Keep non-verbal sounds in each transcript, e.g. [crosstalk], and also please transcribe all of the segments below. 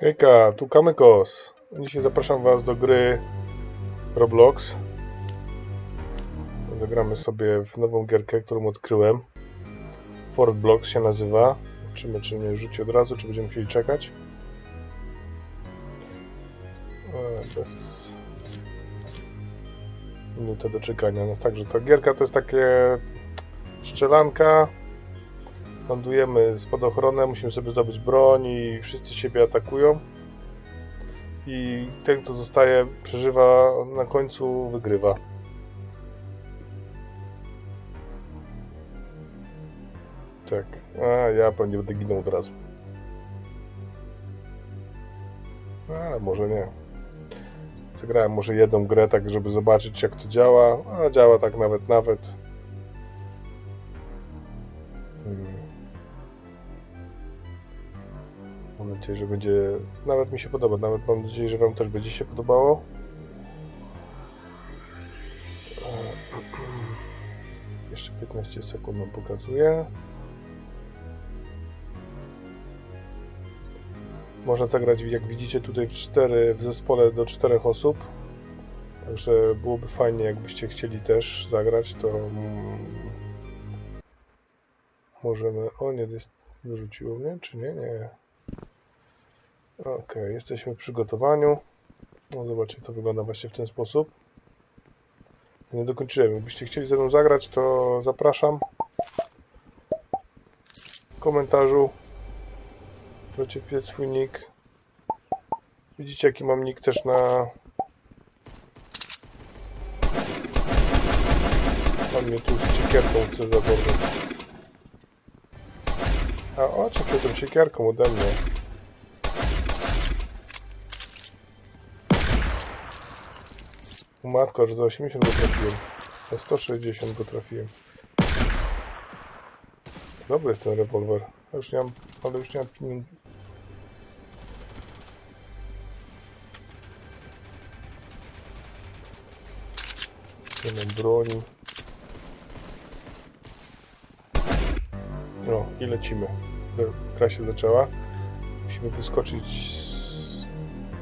Hejka, tu Kamykos. Dzisiaj zapraszam Was do gry Roblox. Zagramy sobie w nową gierkę, którą odkryłem. Fort Blocks się nazywa. Zobaczymy, czy mnie rzuci od razu, czy będziemy musieli czekać. E, Bez... Minutę do czekania. No także ta gierka to jest takie strzelanka. Lądujemy spadochronem, musimy sobie zdobyć broń i wszyscy siebie atakują. I ten, kto zostaje, przeżywa, na końcu wygrywa. Tak. A, ja pewnie będę ginął od razu. Ale może nie. Zagrałem może jedną grę, tak żeby zobaczyć jak to działa, a działa tak nawet nawet. Hmm. Mam nadzieję, że będzie. Nawet mi się podoba. Nawet mam nadzieję, że Wam też będzie się podobało. E, [clears throat] Jeszcze 15 sekund nam pokazuje. Można zagrać, jak widzicie, tutaj w 4, w zespole do 4 osób. Także byłoby fajnie, jakbyście chcieli też zagrać, to możemy. O, nie, wyrzuciło mnie, czy nie? Nie. Ok, jesteśmy w przygotowaniu. No zobaczcie, to wygląda właśnie w ten sposób. Nie dokończyłem. Jakbyście chcieli ze mną zagrać, to zapraszam. W komentarzu możecie wpisać swój nick. Widzicie, jaki mam nick też na... Pan mnie tu z siekierką chce zawołać. A o, czy przed tą siekierką ode mnie? Matko, że za 80 go trafiłem. Za 160 go trafiłem. Dobry jest ten rewolwer. Ja Już nie mam, ale już nie mam pin... Nie mam broni. No i lecimy. Gra się zaczęła. Musimy wyskoczyć z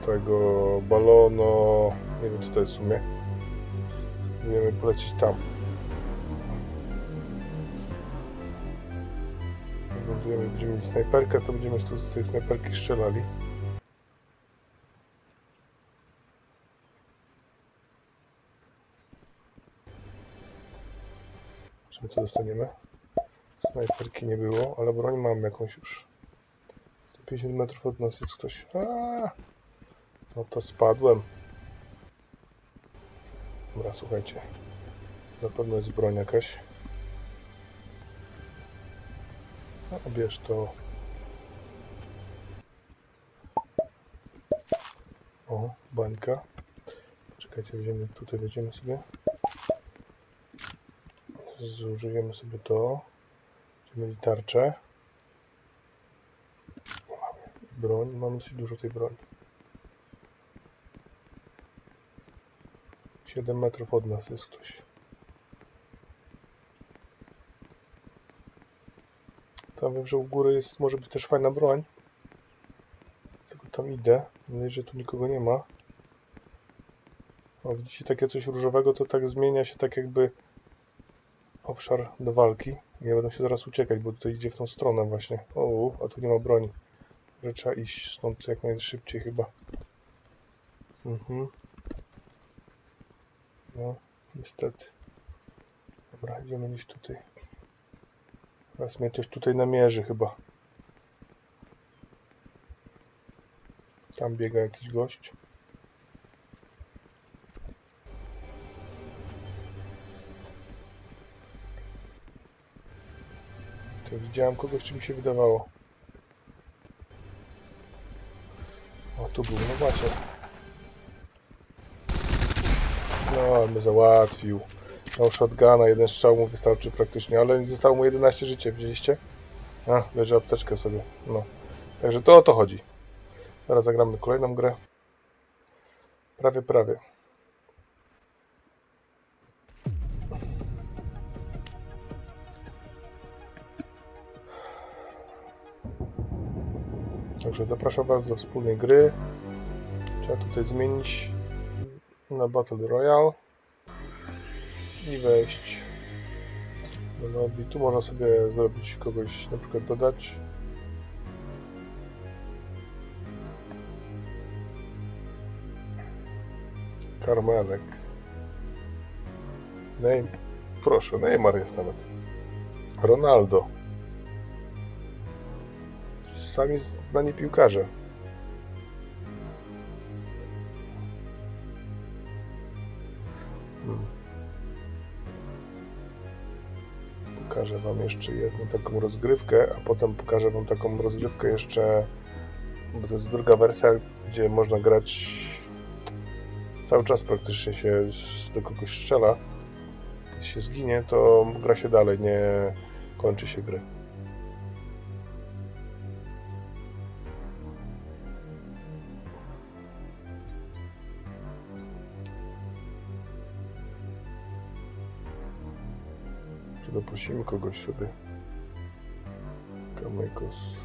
tego balonu. Nie wiem co to jest w sumie. Spróbujemy polecieć tam. Jak lądujemy, będziemy mieli snajperkę, to będziemy tu z tej snajperki strzelali. Zobaczymy co dostaniemy. Snajperki nie było, ale broń mam jakąś już. 150 metrów od nas jest ktoś. Aaaa! No to spadłem. Dobra, słuchajcie. Na pewno jest broń jakaś. No, bierz to. O, bańka. Czekajcie, weźmiemy, tutaj wejdziemy sobie. Zużyjemy sobie to. Będziemy mieli tarczę. Broń, mamy dosyć dużo tej broni. 7 metrów od nas jest ktoś. Tam wiem, że u góry jest, może być też fajna broń. Dlatego tam idę. Mam że tu nikogo nie ma. O, widzicie takie coś różowego, to tak zmienia się tak jakby obszar do walki. I ja będę się zaraz uciekać, bo tutaj idzie w tą stronę właśnie. O, a tu nie ma broni. Że trzeba iść stąd jak najszybciej chyba. Mhm. No, niestety. Dobra, idziemy gdzieś tutaj. Teraz mnie ktoś tutaj namierzy chyba. Tam biega jakiś gość. To widziałem kogoś, czy mi się wydawało. O, tu był, no właśnie. No, ale mnie załatwił. Miał shotguna, jeden strzał mu wystarczy praktycznie, ale zostało mu 11 życia, widzieliście? A, bierze apteczkę sobie, no. Także to o to chodzi. Teraz zagramy kolejną grę. Prawie, prawie. Także zapraszam Was do wspólnej gry. Trzeba tutaj zmienić na Battle Royale i wejść do lobby. Tu można sobie zrobić kogoś, na przykład dodać. Karmelek. Neym Proszę, Neymar jest nawet. Ronaldo. Sami znani piłkarze. Pokażę Wam jeszcze jedną taką rozgrywkę, a potem pokażę Wam taką rozgrywkę jeszcze, bo to jest druga wersja, gdzie można grać cały czas praktycznie się do kogoś strzela. Jeśli się zginie, to gra się dalej, nie kończy się gry. Czy doprosimy kogoś sobie? Kamykos.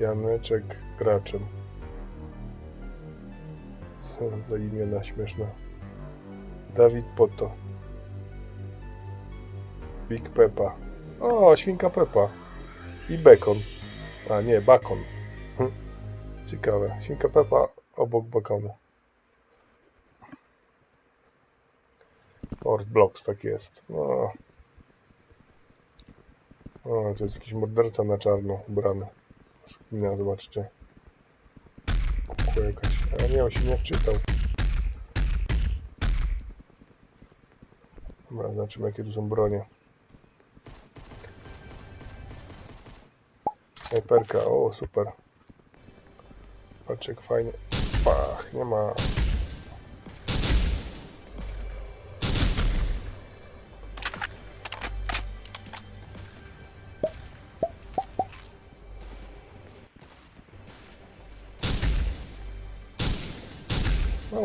Janeczek graczem. Co za imiona śmieszne. Dawid Poto. Big Peppa. O, świnka Peppa. I bekon. A nie, bakon. [laughs] Ciekawe. Świnka Peppa obok bakonu. Fort Blocks, tak jest. No. O, to jest jakiś morderca na czarno ubrany. Skina, zobaczcie. Kukła jakaś. A nie, on się nie wczytał. Dobra, zobaczymy jakie tu są bronie. Snajperka, o super. Patrz jak fajnie. Pach, nie ma.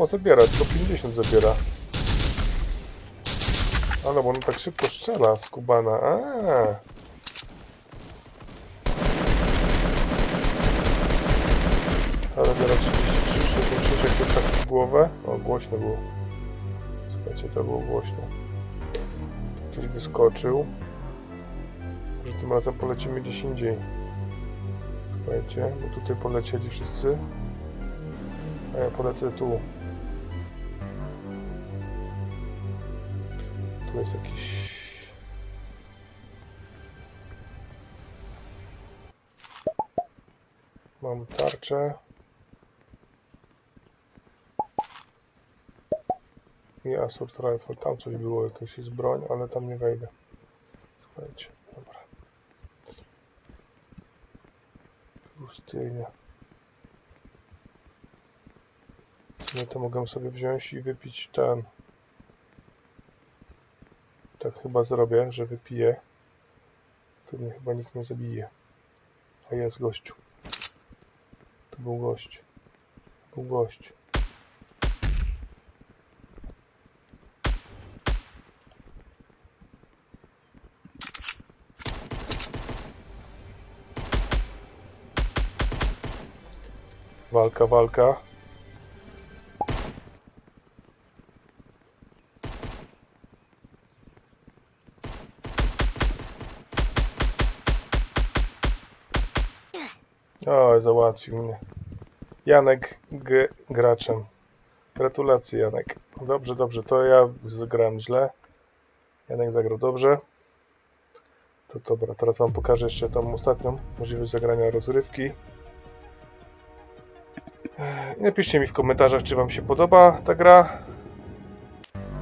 Zabiera, tylko 50 zabiera. Ale bo on tak szybko strzela z Kubana. A. Ale zabiera 33, 66, jak to tak w głowę. O, głośno było. Słuchajcie, to było głośno. Ktoś wyskoczył. Może tym razem polecimy gdzieś indziej. Słuchajcie, bo tutaj polecieli wszyscy. A ja polecę tu. Tu jest jakiś... Mam tarczę. I Assault Rifle. Tam coś było, jakaś jest broń, ale tam nie wejdę. Słuchajcie, dobra. Pustynia. Sumie to mogę sobie wziąć i wypić ten. Chyba zrobię, że wypiję. To mnie chyba nikt nie zabije. A jest gościu. To był gość. Był gość. Walka, walka. Załatwił mnie. Janek G graczem. Gratulacje, Janek. Dobrze, dobrze. To ja zagrałem źle. Janek zagrał dobrze. To dobra, teraz Wam pokażę jeszcze tą ostatnią możliwość zagrania rozrywki. Napiszcie mi w komentarzach, czy Wam się podoba ta gra.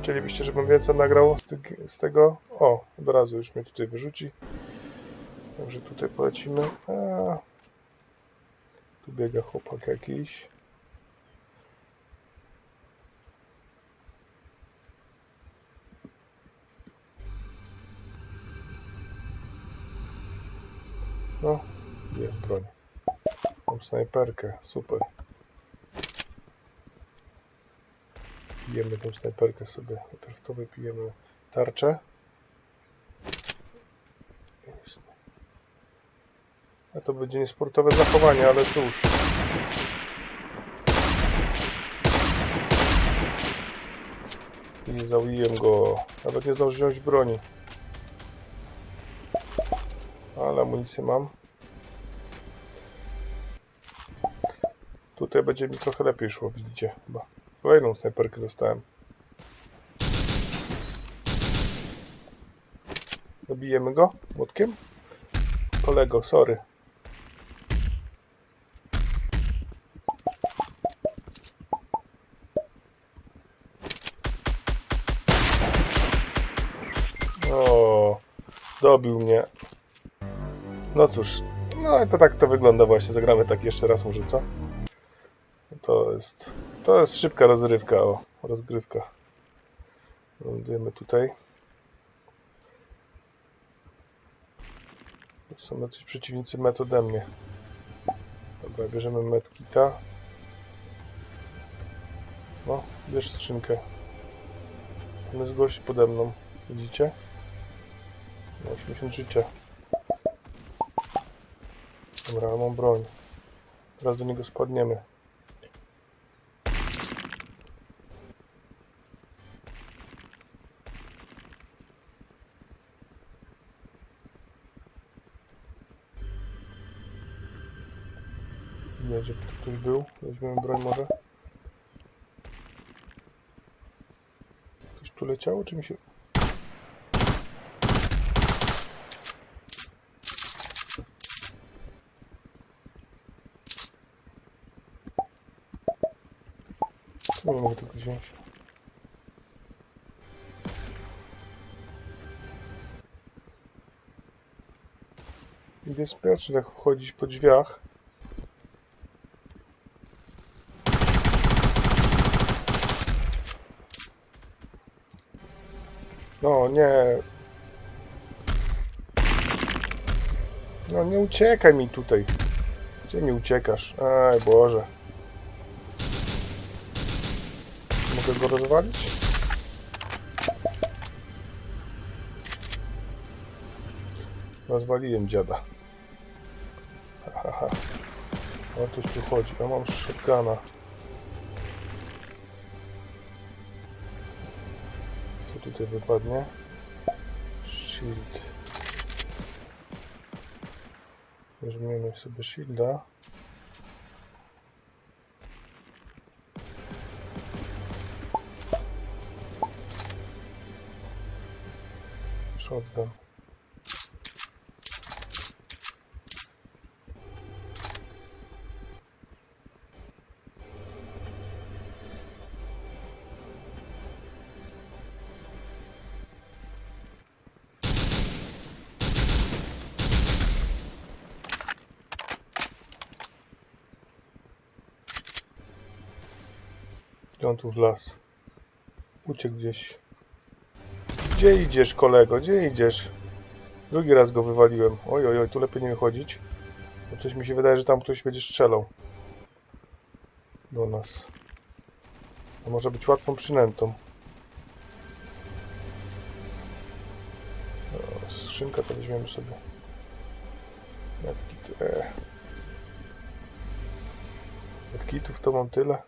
Chcielibyście, żebym więcej nagrał z, z tego? O, od razu już mnie tutaj wyrzuci. Także tutaj polecimy. A, tu biega chłopak jakiś. No, jest broń. Mam snajperkę, super. Pijemy tą snajperkę sobie. Najpierw to wypijemy tarczę. Jest. A to będzie niesportowe zachowanie, ale cóż. I zabiłem go. Nawet nie zdążył wziąć broni. Ale amunicję mam. Tutaj będzie mi trochę lepiej szło, widzicie chyba. Kolejną snajperkę dostałem. Zabijemy go młotkiem? Kolego, sorry. Dobił mnie. No cóż, no to tak to wygląda właśnie. Zagramy tak jeszcze raz może, co? To jest, to jest szybka rozrywka, o, rozgrywka. Lądujemy tutaj. Są jacyś przeciwnicy met ode mnie. Dobra, bierzemy medkita. No, bierz skrzynkę. Tam jest gość pode mną. Widzicie? No, 80 życia. Dobra, mam broń. Teraz do niego spadniemy. Nie, gdzie tu ktoś był. Weźmiemy broń może. Ktoś tu leciało, czy mi się... Czemu nie mogę tego wziąć? Niebezpiecznie tak wchodzić po drzwiach. No nie. No nie uciekaj mi tutaj. Gdzie mi uciekasz? Aj Boże. Mogę go rozwalić? Rozwaliłem dziada. Ha, ha, ha. O coś tu chodzi. Ja mam shotguna. Co tutaj wypadnie? Shield. Weźmiemy sobie shielda. Gdzie on tu w las? Uciekł gdzieś. Gdzie idziesz, kolego? Gdzie idziesz? Drugi raz go wywaliłem. Oj, oj, oj, tu lepiej nie wychodzić. Bo coś mi się wydaje, że tam ktoś będzie strzelał. Do nas. To może być łatwą przynętą. O, skrzynka to weźmiemy sobie. Medkit. E. Medkitów to mam tyle.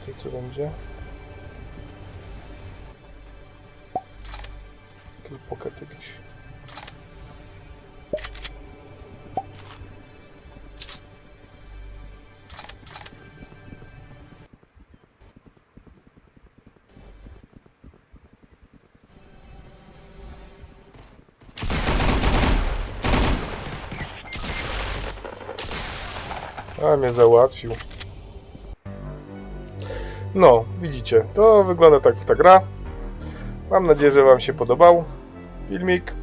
Tutaj co będzie? Kill pocket jakiś. A mnie załatwił. No, widzicie, to wygląda tak w ta gra. Mam nadzieję, że Wam się podobał filmik.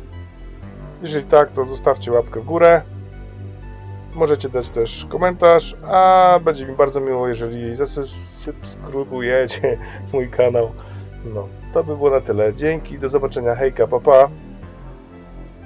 Jeżeli tak, to zostawcie łapkę w górę. Możecie dać też komentarz, a będzie mi bardzo miło, jeżeli zasubskrybujecie [laughs] mój kanał. No, to by było na tyle. Dzięki, do zobaczenia, hejka, papa. Pa.